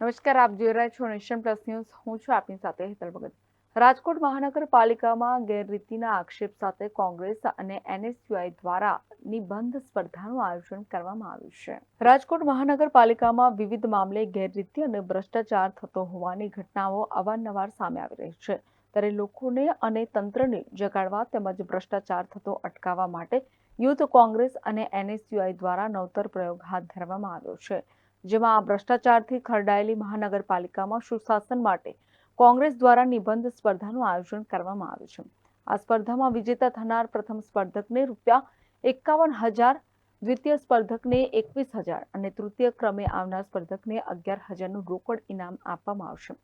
નમસ્કાર, આપ જોઈ રહ્યા છો નેશન પ્લસ ન્યૂઝ. હું છું આપની સાથે હેતલ ભગત. રાજકોટ મહાનગરપાલિકામાં ગેરરીતિના આક્ષેપ સાથે કોંગ્રેસ અને એનએસયુઆઈ દ્વારા નિબંધ સ્પર્ધાનું આયોજન કરવામાં આવ્યું છે. રાજકોટ મહાનગરપાલિકામાં વિવિધ મામલે ગેરરીતિ અને ભ્રષ્ટાચાર થતો હોવાની ઘટનાઓ અવારનવાર સામે આવી રહી છે. ત્યારે લોકોને અને તંત્રને જગાડવા તેમજ ભ્રષ્ટાચાર થતો અટકાવવા માટે યુથ કોંગ્રેસ અને એનએસયુઆઈ દ્વારા નવતર પ્રયોગ હાથ ધરવામાં આવ્યો છે. જેમાં ભ્રષ્ટાચારથી ખરડાયેલી મહાનગરપાલિકામાં સુશાસન માટે કોંગ્રેસ દ્વારા નિબંધ સ્પર્ધાનું આયોજન કરવામાં આવ્યું છે. આ સ્પર્ધામાં વિજેતા થનાર પ્રથમ સ્પર્ધકને રૂપિયા એકાવન હજાર, દ્વિતીય સ્પર્ધકને એકવીસ હજાર અને તૃતીય ક્રમે આવનાર સ્પર્ધકને અગિયાર હજારનું રોકડ ઇનામ આપવામાં આવશે.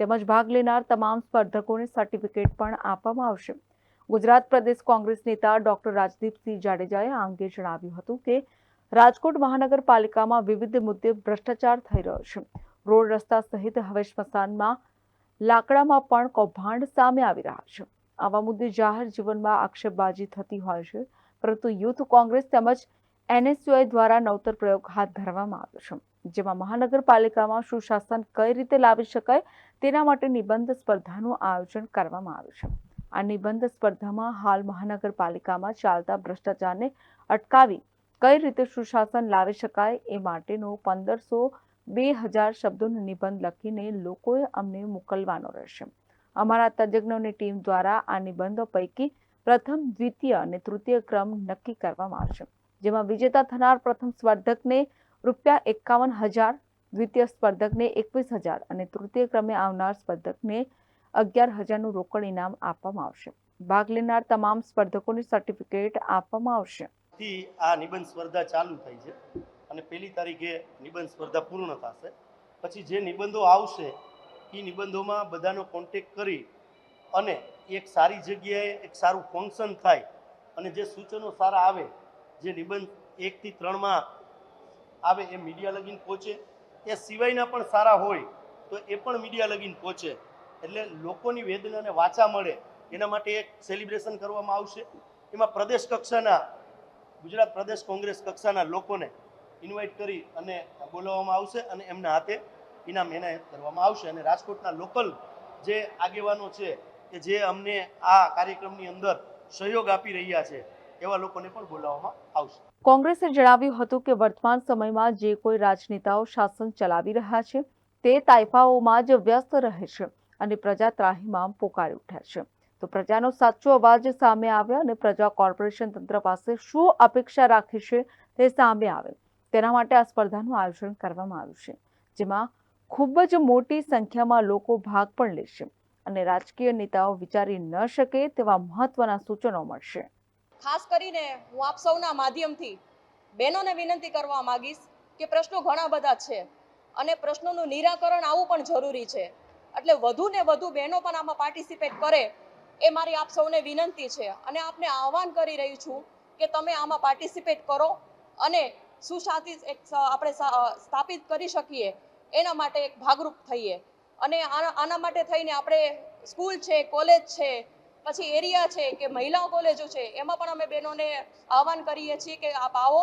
તેમજ ભાગ લેનાર તમામ સ્પર્ધકોને સર્ટિફિકેટ પણ આપવામાં આવશે. ગુજરાત પ્રદેશ કોંગ્રેસ નેતા ડોક્ટર રાજદીપસિંહ જાડેજાએ આ અંગે જણાવ્યું હતું કે રાજકોટ મહાનગરપાલિકામાં વિવિધ મુદ્દે ભ્રષ્ટાચાર થઈ રહ્યો છે. રોડ રસ્તા સહિત હવે સ્મશાનમાં લાકડામાં પણ કૌભાંડ સામે આવી રહ્યા છે. આવા મુદ્દે જાહેર જીવનમાં આક્ષેપબાજી થતી હોય છે, પરંતુ યુથ કોંગ્રેસ તેમજ એનએસયુઆઈ દ્વારા નવતર પ્રયોગ હાથ ધરવામાં આવ્યો છે. જેમાં મહાનગરપાલિકામાં સુશાસન કઈ રીતે લાવી શકાય તેના માટે નિબંધ સ્પર્ધાનું આયોજન કરવામાં આવ્યું છે. આ નિબંધ સ્પર્ધામાં હાલ મહાનગરપાલિકામાં ચાલતા ભ્રષ્ટાચારને અટકાવી કઈ રીતે સુશાસન લાવી શકાય એ માટેનો પંદરસો બે હજાર શબ્દોનો નિબંધ લખીને લોકોએ અમને મોકલવાનો રહેશે. અમારા તજજ્ઞોની ટીમ દ્વારા આ નિબંધો પૈકી પ્રથમ, દ્વિતીય અને તૃતીય ક્રમ નક્કી કરવામાં આવશે, જેમાં વિજેતા થનાર પ્રથમ સ્પર્ધકને રૂપિયા એકાવન હજાર, દ્વિતીય સ્પર્ધકને એકવીસ હજાર અને તૃતીય ક્રમે આવનાર સ્પર્ધકને અગિયાર હજારનું રોકડ ઇનામ આપવામાં આવશે. ભાગ લેનાર તમામ સ્પર્ધકોને સર્ટિફિકેટ આપવામાં આવશે. થી આ નિબંધ સ્પર્ધા ચાલુ થઈ છે અને પહેલી તારીખે નિબંધ સ્પર્ધા પૂર્ણ થશે. પછી જે નિબંધો આવશે એ નિબંધોમાં બધાનો કોન્ટેક કરી અને એક સારી જગ્યાએ એક સારું ફંક્શન થાય અને જે સૂચનો સારા આવે, જે નિબંધ એકથી ત્રણમાં આવે એ મીડિયા લગીન પહોંચે. એ સિવાયના પણ સારા હોય તો એ પણ મીડિયા લગીન પહોંચે. એટલે લોકોની વેદનાને વાચા મળે. એના માટે એક સેલિબ્રેશન કરવામાં આવશે. એમાં પ્રદેશ કક્ષાના ગુજરાત પ્રદેશ કોંગ્રેસ કક્ષાના લોકોને ઇન્વાઇટ કરી અને બોલાવવામાં આવશે અને એમના હાથે ઇનામ એનાયત કરવામાં આવશે. અને રાજકોટના લોકલ જે આગેવાનો છે કે જે અમને આ કાર્યક્રમની અંદર સહયોગ આપી રહ્યા છે, એવા લોકોને પણ બોલાવવામાં આવશે. કોંગ્રેસે જણાવ્યું હતું કે વર્તમાન સમયમાં જે કોઈ રાજનેતાઓ શાસન ચલાવી રહ્યા છે, તે તાઇફાઓમાં જ વ્યસ્ત રહે છે અને પ્રજા ત્રાહીમામ પોકારી ઉઠ્યા છે. તો પ્રજાનો સાચો અવાજ સામે આવ્યો અને પ્રજા કોર્પોરેશન તંત્ર પાસે શું અપેક્ષા રાખી છે તે સામે આવે તેના માટે આ સ્પર્ધાનું આયોજન કરવામાં આવ્યું છે, જેમાં ખૂબ જ મોટી સંખ્યામાં લોકો ભાગ પણ લેશે અને રાજકીય નેતાઓ વિચારી ન શકે તેવા મહત્વના સૂચનો મળશે. ખાસ કરીને હું આપ સૌના માધ્યમથી બહેનોને વિનંતી કરવા માંગીશ કે પ્રશ્નો ઘણા બધા છે અને પ્રશ્નોનું નિરાકરણ આવવું પણ જરૂરી છે. એટલે વધુ ને વધુ બહેનો પણ આમાં પાર્ટિસિપેટ કરે એ મારી આપ સૌને વિનંતી છે અને આપને આહવાન કરી રહી છું કે તમે આમાં પાર્ટિસિપેટ કરો અને સુશાંતિ એક આપણે સ્થાપિત કરી શકીએ. એના માટે એક ભાગરૂપ થઈએ. અને આના માટે થઈને આપણે સ્કૂલ છે, કોલેજ છે, પછી એરિયા છે કે મહિલાઓ કોલેજો છે, એમાં પણ અમે બહેનોને આહવાન કરીએ છીએ કે આપ આવો